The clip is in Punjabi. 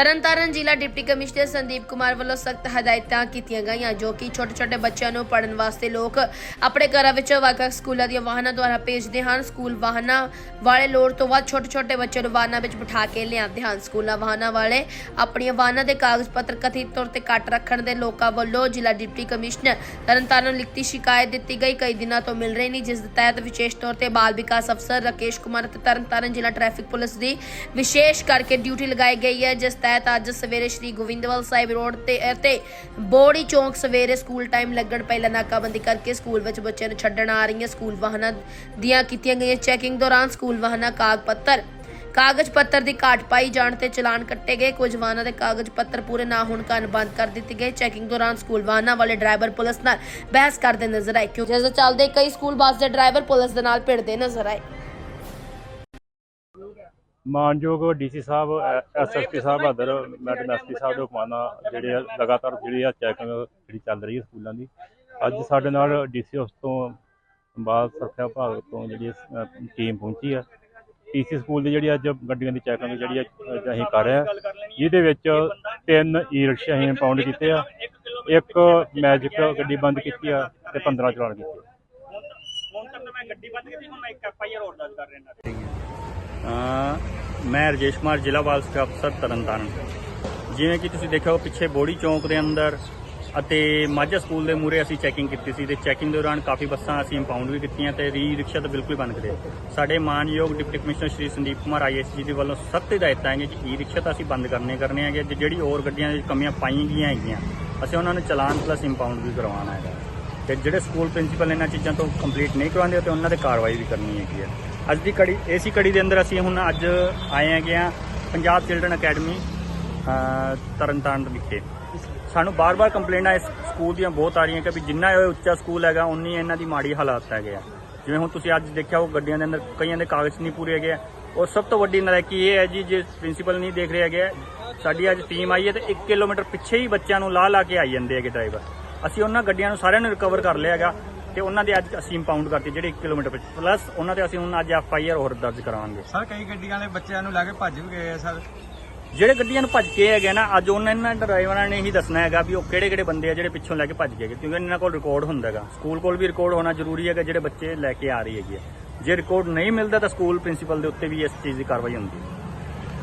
ਤਰਨਤਾਰਨ ਜ਼ਿਲ੍ਹਾ ਡਿਪਟੀ ਕਮਿਸ਼ਨਰ ਸੰਦੀਪ ਕੁਮਾਰ ਵੱਲੋਂ ਸਖਤ ਹਦਾਇਤਾਂ ਕੀਤੀਆਂ ਗਈਆਂ, ਜੋ ਕਿ ਛੋਟੇ-ਛੋਟੇ ਬੱਚਿਆਂ ਨੂੰ ਪੜ੍ਹਨ ਵਾਸਤੇ ਲੋਕ ਆਪਣੇ ਘਰਾਂ ਵਿੱਚ ਵੱਖ-ਵੱਖ ਸਕੂਲਾਂ ਦੀਆਂ ਵਾਹਨਾਂ ਦੁਆਰਾ ਭੇਜਦੇ ਹਨ। ਸਕੂਲ ਵਾਹਨਾਂ ਵਾਲੇ ਲੋੜ ਤੋਂ ਵੱਧ ਛੋਟੇ-ਛੋਟੇ ਬੱਚਿਆਂ ਨੂੰ ਵਾਹਨਾਂ ਵਿੱਚ ਬਿਠਾ ਕੇ ਲਿਆਉਂਦੇ ਹਨ। ਸਕੂਲਾਂ ਵਾਹਨਾਂ ਵਾਲੇ ਆਪਣੀਆਂ ਵਾਹਨਾਂ ਦੇ ਕਾਗਜ਼ ਪੱਤਰ ਕਥਿਤ ਤੌਰ ਤੇ ਕੱਟ ਰੱਖਣ ਦੇ ਲੋਕਾਂ ਵੱਲੋਂ ਜ਼ਿਲ੍ਹਾ ਡਿਪਟੀ ਕਮਿਸ਼ਨਰ ਤਰਨਤਾਰਨ ਨੂੰ ਲਿਖਤੀ ਸ਼ਿਕਾਇਤ ਦਿੱਤੀ ਗਈ। ਕਈ ਦਿਨਾਂ ਤੋਂ ਮਿਲ ਰਹੀ ਨਹੀਂ, ਜਿਸ ਦੇ ਤਹਿਤ ਵਿਸ਼ੇਸ਼ ਤੌਰ ਤੇ ਬਾਲ ਵਿਕਾਸ ਅਫਸਰ ਰਾਕੇਸ਼ ਕੁਮਾਰ ਅਤੇ ਤਰਨਤਾਰਨ ਜ਼ਿਲ੍ਹਾ ਟ੍ਰੈਫਿਕ ਪੁਲਿਸ ਦੀ ਵਿਸ਼ੇਸ਼ ਕਰਕੇ ਡਿਊਟੀ ਲਗਾਈ ਗਈ ਹੈ, ਜਿਸ ਤਹਿਤ ਅੱਜ ਸਵੇਰੇ ਸ਼੍ਰੀ ਗੋਬਿੰਦਵਾਲ ਸਾਹਿਬ ਰੋਡ ਤੇ ਅਤੇ ਬੋੜੀ ਚੌਂਕ ਸਵੇਰੇ ਸਕੂਲ ਟਾਈਮ ਲੱਗਣ ਪਹਿਲਾਂ ਨਾਕਾਬੰਦੀ ਕਰਕੇ ਸਕੂਲ ਵਿੱਚ ਬੱਚਿਆਂ ਨੂੰ ਛੱਡਣ ਆ ਰਹੀਆਂ ਸਕੂਲ ਵਾਹਨਾਂ ਦੀਆਂ ਕੀਤੀਆਂ ਗਈਆਂ ਚੈਕਿੰਗ ਦੌਰਾਨ ਸਕੂਲ ਵਾਹਨਾਂ ਕਾਗਜ਼ ਪੱਤਰ ਕਾਗਜ਼ ਪੱਤਰ ਦੀ ਘਾਟ ਪਾਈ ਜਾਣ ਤੇ ਚਲਾਨ ਕੱਟੇ ਗਏ। ਕੁਝ ਵਾਹਨਾਂ ਦੇ ਕਾਗਜ਼ ਪੱਤਰ ਪੂਰੇ ਨਾ ਹੋਣ ਕਾਰਨ ਬੰਦ ਕਰ ਦਿੱਤੇ ਗਏ। ਚੈਕਿੰਗ ਦੌਰਾਨ ਸਕੂਲ ਵਾਹਨਾਂ ਵਾਲੇ ਡਰਾਈਵਰ ਪੁਲਿਸ ਨਾਲ ਬਹਿਸ ਕਰਦੇ ਨਜ਼ਰ ਆਏ, ਕਿਉਂਕਿ ਜਿਸ ਦੇ ਚੱਲਦੇ ਕਈ ਸਕੂਲ ਬੱਸ ਦੇ ਡਰਾਈਵਰ ਪੁਲਿਸ ਦੇ ਨਾਲ ਭਿੜਦੇ ਨਜ਼ਰ ਆਏ। ਮਾਨਯੋਗ ਡੀਸੀ ਸਾਹਿਬ ਐਸਐਸਪੀ ਸਾਹਿਬ ਬਹਾਦਰ ਮੈਡਮ ਐਸਪੀ ਸਾਹਿਬ ਦੇ ਹੁਕਮਾਂ ਜਿਹੜੇ ਆ, ਲਗਾਤਾਰ ਜਿਹੜੀ ਆ ਚੈਕਿੰਗ ਜਿਹੜੀ ਚੱਲ ਰਹੀ ਹੈ ਸਕੂਲਾਂ ਦੀ। ਅੱਜ ਸਾਡੇ ਨਾਲ ਡੀਸੀ ਹਾਊਸ ਤੋਂ ਬਾਅਦ ਸੁਰੱਖਿਆ ਵਿਭਾਗ ਤੋਂ ਜਿਹੜੀ ਟੀਮ ਪਹੁੰਚੀ ਆ। ਟੀਸੀ ਸਕੂਲ ਦੀ ਜਿਹੜੀ ਅੱਜ ਗੱਡੀਆਂ ਦੀ ਚੈਕਿੰਗ ਜਿਹੜੀ ਆ ਅਸੀਂ ਕਰ ਰਹੇ ਆ। ਜਿਹਦੇ ਵਿੱਚ ਤਿੰਨ ਈ ਰਿਕਸ਼ੇ ਅਸੀਂ ਇੰਪਾਊਂਡ ਕੀਤੇ ਆ। ਇੱਕ ਮੈਜਿਕ ਗੱਡੀ ਬੰਦ ਕੀਤੀ ਆ ਤੇ 15 ਚਲਾਨ ਕੀਤੇ ਹੁਣ ਤੱਕ ਮੈਂ ਗੱਡੀ ਬੰਦ ਕੀਤੀ, ਹੁਣ ਮੈਂ ਇੱਕ ਐਫ ਹੋਰ ਦਰਜ ਕਰ ਰਿਹਾ। ਮੈਂ ਰਜੇਸ਼ ਕੁਮਾਰ, ਜ਼ਿਲ੍ਹਾ ਬਾਲ ਸਿੱਖਿਆ ਅਫਸਰ ਤਰਨਤਾਰਨ ਜਿਵੇਂ ਕਿ ਤੁਸੀਂ ਦੇਖਿਆ ਉਹ ਪਿੱਛੇ ਬੋੜੀ ਚੌਂਕ ਦੇ ਅੰਦਰ ਅਤੇ ਮਾਝਾ ਸਕੂਲ ਦੇ ਮੂਹਰੇ ਅਸੀਂ ਚੈਕਿੰਗ ਕੀਤੀ ਸੀ ਤੇ ਚੈਕਿੰਗ ਦੌਰਾਨ ਕਾਫੀ ਬੱਸਾਂ ਅਸੀਂ ਇੰਪਾਊਂਡ ਵੀ ਕੀਤੀਆਂ ਤੇ ਰੀ ਰਿਕਸ਼ਾ ਤਾਂ ਬਿਲਕੁਲ ਬੰਦ ਕਰੇ ਸਾਡੇ ਮਾਨਯੋਗ deputy commissioner Shri Sandeep Kumar IAS ji ਦੇ ਵੱਲੋਂ ਸਖਤ ਹਦਾਇਤਾਂ ਹੈਗੀਆਂ ਕਿ ਈ ਰਿਕਸ਼ਾ ਤਾਂ ਅਸੀਂ ਬੰਦ ਕਰਨੇ ਕਰਨੇ ਹੈਗੇ, ਤੇ ਜਿਹੜੀ ਹੋਰ ਗੱਡੀਆਂ ਦੀ ਕਮੀਆਂ ਪਾਈਆਂ ਗਈਆਂ ਹੈਗੀਆਂ, ਅਸੀਂ ਉਹਨਾਂ ਨੂੰ ਚਲਾਨ ਪਲੱਸ ਇੰਪਾਊਂਡ ਵੀ ਕਰਵਾਉਣਾ ਹੈਗਾ। ਤੇ ਜਿਹੜੇ ਸਕੂਲ ਪ੍ਰਿੰਸੀਪਲ ਇਹਨਾਂ ਚੀਜ਼ਾਂ ਤੋਂ ਕੰਪਲੀਟ ਨਹੀਂ ਕਰਵਾਉਂਦੇ ਤੇ ਉਹਨਾਂ ਤੇ ਕਾਰਵਾਈ ਵੀ ਕਰਨੀ ਹੈਗੀ ਹੈ। ਅੱਜ ਦੀ ਕੜੀ ਏਸੀ ਕੜੀ ਦੇ ਅੰਦਰ ਅਸੀਂ ਹੁਣ ਅੱਜ ਆਏ ਹੈਗੇ ਆ ਪੰਜਾਬ ਚਿਲਡਰਨ ਅਕੈਡਮੀ ਅ, ਤਰਨਤਾਰਨ ਵਿਖੇ। ਸਾਨੂੰ ਬਾਰ-ਬਾਰ ਕੰਪਲੇਂਟਾਂ ਇਸ ਸਕੂਲ ਦੀਆਂ ਬਹੁਤ ਆ ਰਹੀਆਂ ਕਿ ਵੀ ਜਿੰਨਾ ਇਹ ਉੱਚਾ ਸਕੂਲ ਹੈਗਾ ਉਨੀ ਇਹਨਾਂ ਦੀ ਮਾੜੀ ਹਾਲਾਤ ਹੈਗੇ ਆ। ਜਿਵੇਂ ਹੁਣ ਤੁਸੀਂ ਅੱਜ ਦੇਖਿਆ ਉਹ ਗੱਡੀਆਂ ਦੇ ਅੰਦਰ ਕਈਆਂ ਦੇ ਕਾਗਜ਼ ਨਹੀਂ ਪੂਰੇ ਹੈਗੇ ਔਰ ਸਭ ਤੋਂ ਵੱਡੀ ਨਲਾਇਕੀ ਇਹ ਹੈ ਜੀ ਜੇ ਪ੍ਰਿੰਸੀਪਲ ਨਹੀਂ ਦੇਖ ਰਿਹਾ ਹੈਗੇ ਸਾਡੀ ਅੱਜ ਟੀਮ ਆਈ ਹੈ ਤੇ 1 ਕਿਲੋਮੀਟਰ ਪਿੱਛੇ ਹੀ ਬੱਚਿਆਂ ਨੂੰ ਲਾ ਲਾ ਕੇ ਆਈ ਜਾਂਦੇ ਹੈਗੇ ਡਰਾਈਵਰ ਅਸੀਂ ਉਹਨਾਂ ਗੱਡੀਆਂ ਨੂੰ ਸਾਰਿਆਂ ਨੂੰ ਰਿਕਵਰ ਕਰ ਲਿਆ ਹੈਗਾ। ਤੇ ਉਹਨਾਂ ਦੇ ਅੱਜ ਅਸੀਂ ਇੰਪਾਊਂਡ ਕਰਤੀ ਜਿਹੜੇ 1 ਕਿਲੋਮੀਟਰ ਪਿੱਛੇ। ਪਲੱਸ ਉਹਨਾਂ ਤੇ ਅਸੀਂ ਹੁਣ ਅੱਜ ਐਫ ਆਈ ਆਰ ਹੋਰ ਦਰਜ ਕਰਾਵਾਂਗੇ ਸਰ ਕਈ ਗੱਡੀਆਂ ਵਾਲੇ ਬੱਚਿਆਂ ਨੂੰ ਲਾ ਕੇ ਭੱਜ ਵੀ ਗਏ ਆ ਸਰ। ਜਿਹੜੇ ਗੱਡੀਆਂ ਨੂੰ ਭੱਜ ਕੇ ਹੈਗੇ ਨਾ ਅੱਜ ਉਹਨਾਂ ਇਹਨਾਂ ਡਰਾਈਵਰਾਂ ਨੇ ਹੀ ਦੱਸਣਾ ਹੈਗਾ ਵੀ ਉਹ ਕਿਹੜੇ ਕਿਹੜੇ ਬੰਦੇ ਆ ਜਿਹੜੇ ਪਿੱਛੋਂ ਲੈ ਕੇ ਭੱਜ ਗਏ। ਕਿਉਂਕਿ ਇਹਨਾਂ ਕੋਲ ਰਿਕਾਰਡ ਹੁੰਦਾ ਹੈਗਾ। ਸਕੂਲ ਕੋਲ ਵੀ ਰਿਕਾਰਡ ਹੋਣਾ ਜ਼ਰੂਰੀ ਹੈਗਾ ਜਿਹੜੇ ਬੱਚੇ ਲੈ ਕੇ ਆ ਰਹੀ ਹੈਗੀ ਜੇ ਰਿਕਾਰਡ ਨਹੀਂ ਮਿਲਦਾ ਤਾਂ ਸਕੂਲ ਪ੍ਰਿੰਸੀਪਲ ਦੇ ਉੱਤੇ ਵੀ ਇਸ ਚੀਜ਼ ਦੀ ਕਾਰਵਾਈ ਹੁੰਦੀ ਹੈ।